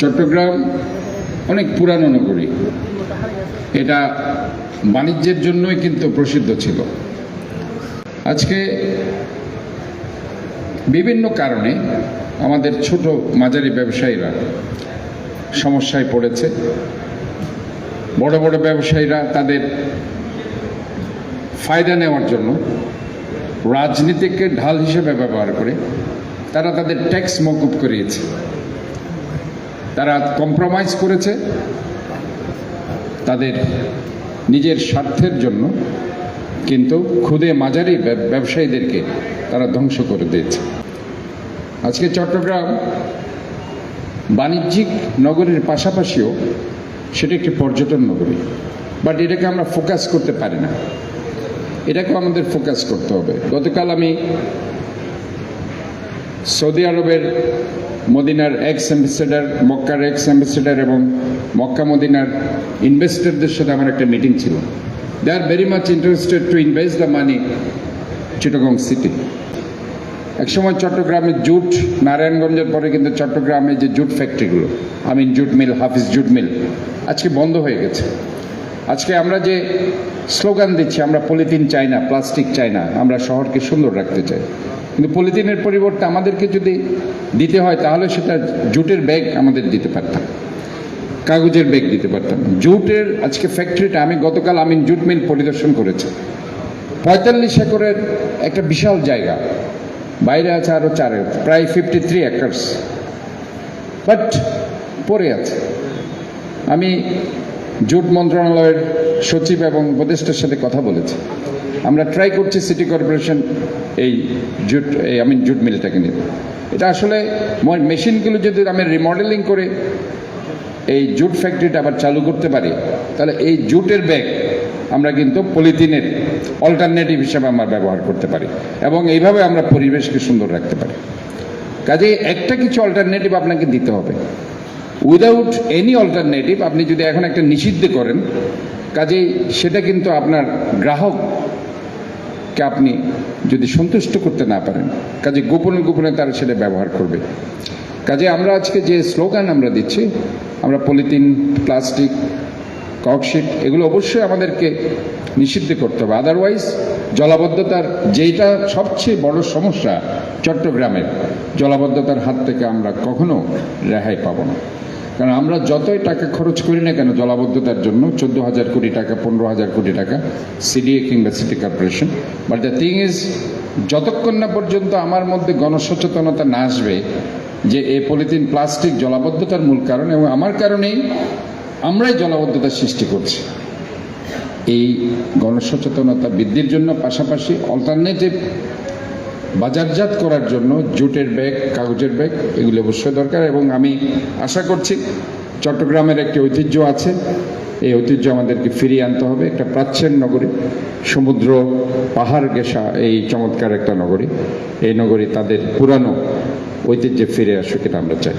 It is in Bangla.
চট্টগ্রাম অনেক পুরানো নগরী। এটা বাণিজ্যের জন্যই কিন্তু প্রসিদ্ধ ছিল। আজকে বিভিন্ন কারণে আমাদের ছোট মাঝারি ব্যবসায়ীরা সমস্যায় পড়েছে। বড় বড় ব্যবসায়ীরা তাদের ফায়দা নেওয়ার জন্য রাজনীতিকে ঢাল হিসেবে ব্যবহার করে তারা তাদের ট্যাক্স মকুব করিয়েছে। তারা কম্প্রোমাইজ করেছে তাদের নিজের স্বার্থের জন্য, কিন্তু খুদে মাঝারি ব্যবসায়ীদেরকে তারা ধ্বংস করে দিয়েছে। আজকে চট্টগ্রাম বাণিজ্যিক নগরীর পাশাপাশিও সেটা একটি পর্যটন নগরী। বাট এটাকে আমরা ফোকাস করতে পারি না। এটাকেও আমাদের ফোকাস করতে হবে। গতকাল আমি সৌদি আরবের মদিনার এক্স অ্যাম্বাসেডার মক্কার এক্স অ্যাম্বাসেডার এবং মক্কা মদিনার ইনভেস্টরদের সাথে আমার একটা মিটিং ছিল। They are very much interested to invest the money Chittagong city একসময় চট্টগ্রামে জুট, নারায়ণগঞ্জের পরে কিন্তু চট্টগ্রামে যে jute ফ্যাক্টরিগুলো Amin jute mill Hafiz jute mill আজকে বন্ধ হয়ে গেছে। আজকে আমরা যে স্লোগান দিচ্ছি, আমরা পলিথিন চাই না, প্লাস্টিক চাই না, আমরা শহরকে সুন্দর রাখতে চাই। কিন্তু পলিথিনের পরিবর্তে আমাদেরকে যদি দিতে হয়, তাহলে সেটা জুটের ব্যাগ আমাদের দিতে পারতাম। কাগজের ব্যাগ দিতে পারতাম। জুটের আজকে ফ্যাক্টরিটা, আমি গতকাল আমিন জুট মিল পরিদর্শন করেছি। পঁয়তাল্লিশ একরের একটা বিশাল জায়গা। বাইরে আছে আরও চার প্রায় ফিফটি থ্রি একর্স বাট পড়ে আছে। আমি জুট মন্ত্রণালয়ের সচিব এবং উপদেষ্টার সাথে কথা বলেছি। আমরা ট্রাই করছি সিটি কর্পোরেশন এই জুট, এই আমি জুট মিলটাকে নিয়ে। এটা আসলে মেশিনগুলো যদি আমি রিমডেলিং করে এই জুট ফ্যাক্টরিটা আবার চালু করতে পারি, তাহলে এই জুটের ব্যাগ আমরা কিন্তু পলিথিনের অল্টারনেটিভ হিসাবে আমরা ব্যবহার করতে পারি এবং এইভাবে আমরা পরিবেশকে সুন্দর রাখতে পারি। কাজে একটা কিছু অল্টারনেটিভ আপনাকে দিতে হবে। উইদাউট এনি অল্টারনেটিভ আপনি যদি এখন একটা নিষিদ্ধ করেন, কাজেই সেটা কিন্তু আপনার গ্রাহককে আপনি যদি সন্তুষ্ট করতে না পারেন, কাজে গোপনে গোপনে তারা সেটা ব্যবহার করবে। কাজে আমরা আজকে যে স্লোগান আমরা দিচ্ছি, আমরা পলিথিন, প্লাস্টিক, ককশিট, এগুলো অবশ্যই আমাদেরকে নিষিদ্ধ করতে হবে। আদারওয়াইজ জলাবদ্ধতার যেইটা সবচেয়ে বড় সমস্যা চট্টগ্রামের জলাবদ্ধতার হাত থেকে আমরা কখনো রেহাই পাবো না। কারণ আমরা যতই টাকা খরচ করি না কেন জলাবদ্ধতার জন্য চোদ্দ হাজার কোটি টাকা পনেরো হাজার কোটি টাকা, সিডিএ কিংবা city corporation. But the thing is যতক্ষণ না পর্যন্ত আমার মধ্যে গণসচেতনতা না আসবে যে এই পলিথিন প্লাস্টিক জলাবদ্ধতার মূল কারণ, এবং আমার কারণেই আমরাই জলাবদ্ধতার সৃষ্টি করছি। এই গণসচেতনতা বৃদ্ধির জন্য পাশাপাশি অল্টারনেটিভ বাজারজাত করার জন্য জুটের ব্যাগ, কাগজের ব্যাগ, এগুলো অবশ্যই দরকার এবং আমি আশা করছি চট্টগ্রামের একটি ঐতিহ্য আছে। এই ঐতিহ্য আমাদেরকে ফিরিয়ে আনতে হবে। একটা প্রাচ্যের নগরী, সমুদ্র, পাহাড় গেসা এই চমৎকার একটা নগরী। এই নগরী তাদের পুরানো ঐতিহ্যে ফিরে আসুক এটা আমরা চাই।